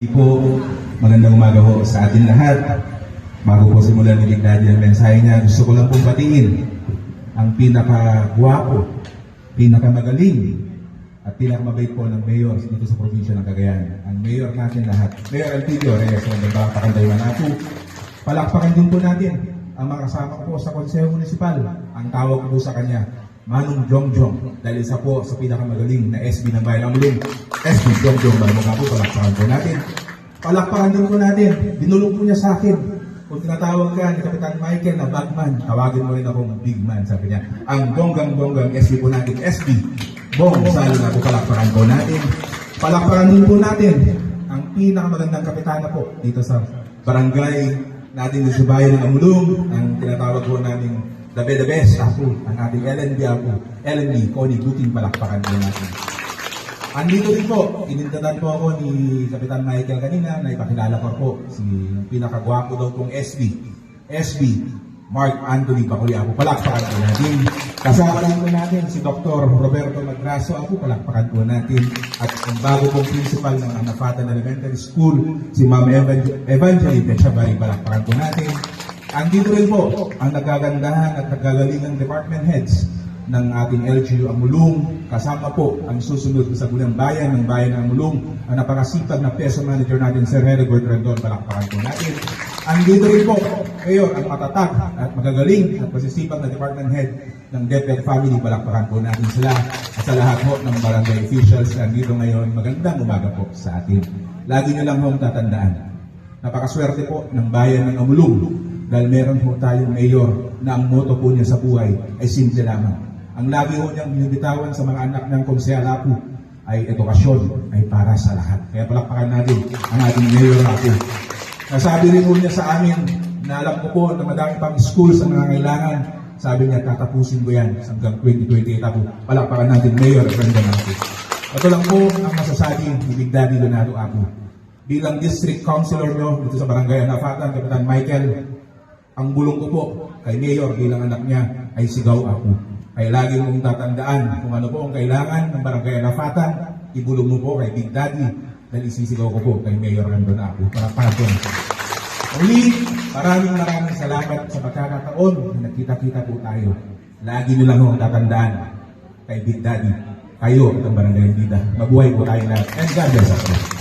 Po, magandang umaga po sa atin lahat. Bago po simulan ni Big Daddy ang mensahe niya, gusto ko lang pong batiin ang pinaka-guwapo, pinaka-magaling, at pinakamabait po ng mayor dito sa probinsya ng Cagayan. Ang mayor natin lahat, Mayor Antilio Reyes, ang nagpapakantay na po. Palakpakan din po natin ang mga kasama ko po sa Konseho Municipal. Ang tawag po sa kanya, Manong Jongjong, dahil isa po sa pinakamagaling na SB ng Bayan ng Mulong. SB Jongjong, bago nga po, palakpakan po natin. Palakpakan din po natin, binulong po niya sa akin. Kung tinatawag ka ni Kapitan Michael na Bagman, tawagin mo rin akong Big Man, sabi niya. Ang bonggang-bonggang SB po natin, SB. Bong, salo na po palakpakan po natin. Palakpakan din po natin ang pinakamagandang kapitana po dito sa barangay natin sa bayan ng Amulong, ang tinatawag po namin the, the best ako, ang ating LNB ako, LNB, Connie Buting palakpakan po natin. Andito rin po, inintanan po ako ni Kapitan Michael kanina na ipakilala ko po si pinakagwapo daw pong SB. SB, Mark Anthony Baculiapo. Palakpakan po natin. Kasama rin po natin si Dr. Roberto Madraso. Ako, palakpakan po natin. At ang bago pong principal ng Anapatan Elementary School, si Ma'am Evan- Evangeline Bechabay. Palakpakan po natin. Andito rin po ang nagagandahan at nagagalingang department heads ng ating LGU Amulong. Kasama po ang susunod sa Gulang Bayan ng Bayan ng Amulong, ang napakasipag na peso manager natin, Sir Herbert Rendon. Palakpakan po natin. Andito rin po, kayo ang matatag at magagaling at masisipag na department head ng DepEd Family. Palakpakan po natin sila at sa lahat po ng barangay officials na andito ngayon. Magandang umaga po sa atin. Lagi nyo lang hong tatandaan. Napakaswerte po ng bayan ng Amulong dahil meron po tayong mayor na ang motto po niya sa buhay ay simple lamang. Ang lagi po niyang binibitawan sa mga anak ng konsehal po ay edukasyon ay para sa lahat. Kaya palakpakan natin ang ating mayor Apo. Nasabi rin po niya sa amin na alam ko po na madami pang schools ang nangangailangan. Sabi niya, tatapusin ko yan hanggang 2028 ako. Palakpakan natin, Mayor Brenda Napo. Ito lang po ang masasabi ni Big Daddy Leonardo Apo. Bilang district councilor nyo dito sa Barangay Anafatan, Kapitan Michael, ang bulong ko po kay Mayor bilang anak niya ay sigaw ako. Kaya lagi mong tatandaan kung ano po ang kailangan ng Barangay Anafatan, ibulong mo po kay Big Daddy dahil isisigaw ko po kay Mayor Randon ako para pagod. Muli, maraming maraming salamat sa pagkakataon na nagkita-kita po tayo. Lagi nyo lang ang tatandaan kay Big Daddy. Kayo at ang Barangay Bida. Mabuhay po tayo lahat. And God bless us.